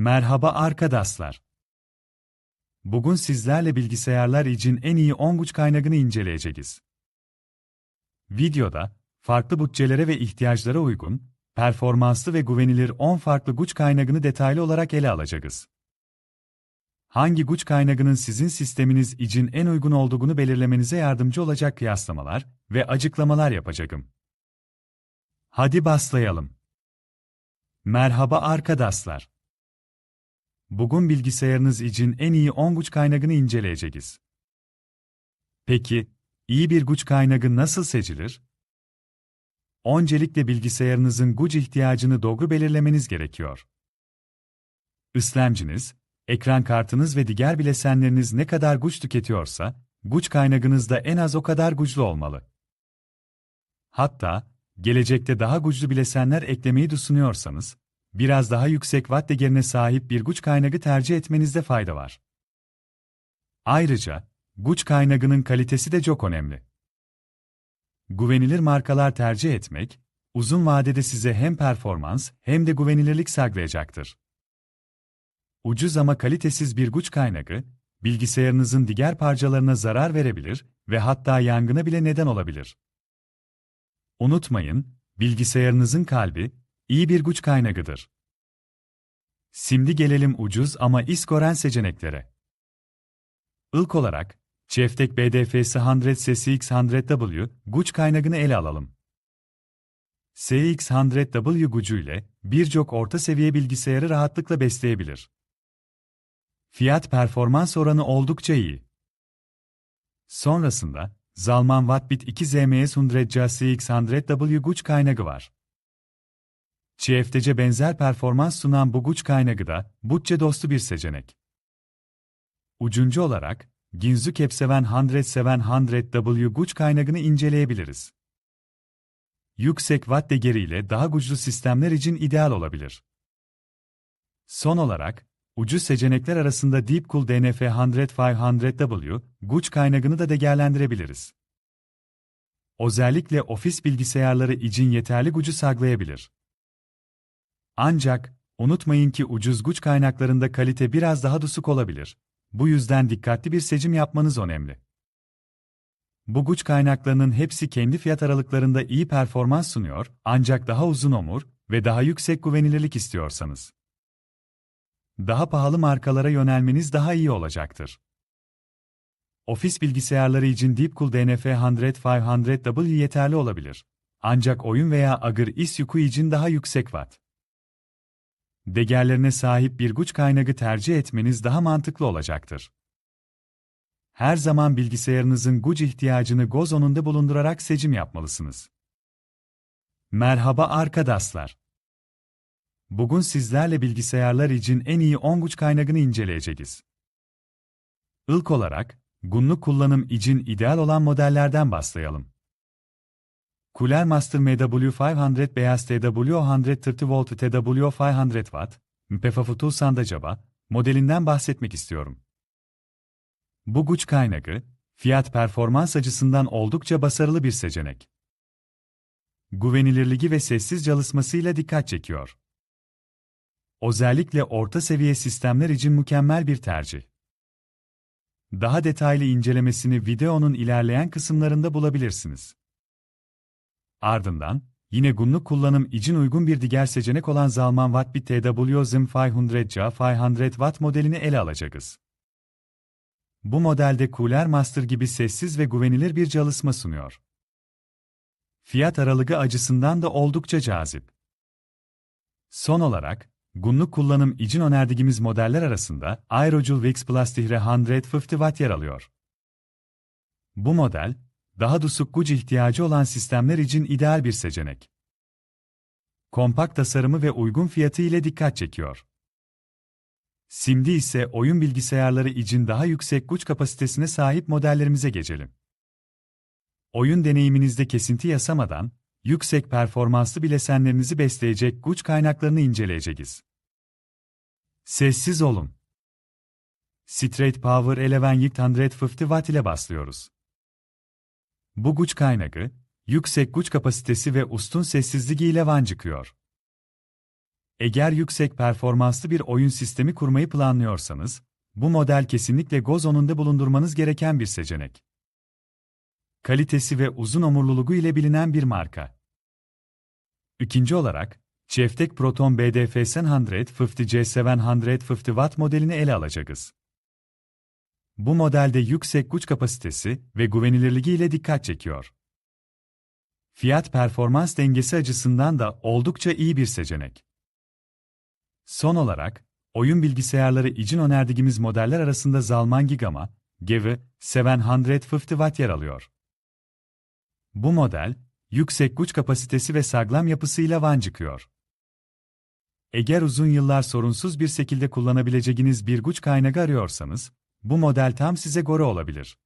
Merhaba arkadaşlar. Bugün sizlerle bilgisayarlar için en iyi 10 güç kaynağını inceleyeceğiz. Videoda, farklı bütçelere ve ihtiyaçlara uygun, performanslı ve güvenilir 10 farklı güç kaynağını detaylı olarak ele alacağız. Hangi güç kaynağının sizin sisteminiz için en uygun olduğunu belirlemenize yardımcı olacak kıyaslamalar ve açıklamalar yapacağım. Hadi başlayalım. Merhaba arkadaşlar. Bugün bilgisayarınız için en iyi 10 güç kaynağını inceleyeceğiz. Peki, iyi bir güç kaynağı nasıl seçilir? Öncelikle bilgisayarınızın güç ihtiyacını doğru belirlemeniz gerekiyor. İşlemciniz, ekran kartınız ve diğer bileşenleriniz ne kadar güç tüketiyorsa, güç kaynağınız da en az o kadar güçlü olmalı. Hatta, gelecekte daha güçlü bileşenler eklemeyi düşünüyorsanız, biraz daha yüksek watt değerine sahip bir güç kaynağı tercih etmenizde fayda var. Ayrıca, güç kaynağının kalitesi de çok önemli. Güvenilir markalar tercih etmek, uzun vadede size hem performans hem de güvenilirlik sağlayacaktır. Ucuz ama kalitesiz bir güç kaynağı, bilgisayarınızın diğer parçalarına zarar verebilir ve hatta yangına bile neden olabilir. Unutmayın, bilgisayarınızın kalbi, iyi bir güç kaynağıdır. Şimdi gelelim ucuz ama iskoren seçeneklere. İlk olarak, Çeftek BDFS 100 SX100W güç kaynağını ele alalım. SX100W gücüyle birçok orta seviye bilgisayarı rahatlıkla besleyebilir. Fiyat performans oranı oldukça iyi. Sonrasında, Zalman Wattbit 2 ZMS 100 CX100W güç kaynağı var. CFTC benzer performans sunan bu güç kaynağı da bütçe dostu bir seçenek. Ucuncu olarak, Ginzu Capseven 100 700W güç kaynağını inceleyebiliriz. Yüksek watt değeriyle daha güçlü sistemler için ideal olabilir. Son olarak, ucuz seçenekler arasında Deepcool DNF 100-500W güç kaynağını da değerlendirebiliriz. Özellikle ofis bilgisayarları için yeterli gücü sağlayabilir. Ancak, unutmayın ki ucuz güç kaynaklarında kalite biraz daha düşük olabilir. Bu yüzden dikkatli bir seçim yapmanız önemli. Bu güç kaynaklarının hepsi kendi fiyat aralıklarında iyi performans sunuyor, ancak daha uzun ömür ve daha yüksek güvenilirlik istiyorsanız. Daha pahalı markalara yönelmeniz daha iyi olacaktır. Ofis bilgisayarları için Deepcool DNF 100-500W yeterli olabilir. Ancak oyun veya agır iş yükü için daha yüksek watt değerlerine sahip bir güç kaynağı tercih etmeniz daha mantıklı olacaktır. Her zaman bilgisayarınızın güç ihtiyacını göz önünde bulundurarak seçim yapmalısınız. Merhaba arkadaşlar. Bugün sizlerle bilgisayarlar için en iyi 10 güç kaynağını inceleyeceğiz. İlk olarak, günlük kullanım için ideal olan modellerden başlayalım. Cooler Master MW500 beyaz TW 130 volt TW 500 watt, MPFAFUTU Sandacaba, modelinden bahsetmek istiyorum. Bu güç kaynağı, fiyat performans açısından oldukça başarılı bir seçenek. Güvenilirliği ve sessiz çalışmasıyla dikkat çekiyor. Özellikle orta seviye sistemler için mükemmel bir tercih. Daha detaylı incelemesini videonun ilerleyen kısımlarında bulabilirsiniz. Ardından, yine günlük kullanım için uygun bir diğer seçenek olan Zalman Wattbit TW Zim 500 500 Watt modelini ele alacağız. Bu modelde Cooler Master gibi sessiz ve güvenilir bir çalışma sunuyor. Fiyat aralığı açısından da oldukça cazip. Son olarak, günlük kullanım için önerdiğimiz modeller arasında Aerojul Vix Plus 150 Watt yer alıyor. Bu model, daha düşük güç ihtiyacı olan sistemler için ideal bir seçenek. Kompakt tasarımı ve uygun fiyatı ile dikkat çekiyor. Şimdi ise oyun bilgisayarları için daha yüksek güç kapasitesine sahip modellerimize geçelim. Oyun deneyiminizde kesinti yasamadan, yüksek performanslı bilesenlerinizi besleyecek güç kaynaklarını inceleyeceğiz. Sessiz olun. Straight Power 1150 Watt ile başlıyoruz. Bu güç kaynağı, yüksek güç kapasitesi ve ustun sessizliği ile van çıkıyor. Eğer yüksek performanslı bir oyun sistemi kurmayı planlıyorsanız, bu model kesinlikle göz önünde bulundurmanız gereken bir seçenek. Kalitesi ve uzun omurluluğu ile bilinen bir marka. İkinci olarak, Çeftek Proton BDF 750C750 Watt modelini ele alacağız. Bu modelde yüksek güç kapasitesi ve güvenilirliği ile dikkat çekiyor. Fiyat performans dengesi açısından da oldukça iyi bir seçenek. Son olarak, oyun bilgisayarları için önerdiğimiz modeller arasında Zalman Gigama, GEVI, 750 Watt yer alıyor. Bu model, yüksek güç kapasitesi ve sağlam yapısıyla van çıkıyor. Eğer uzun yıllar sorunsuz bir şekilde kullanabileceğiniz bir güç kaynağı arıyorsanız, bu model tam size göre olabilir.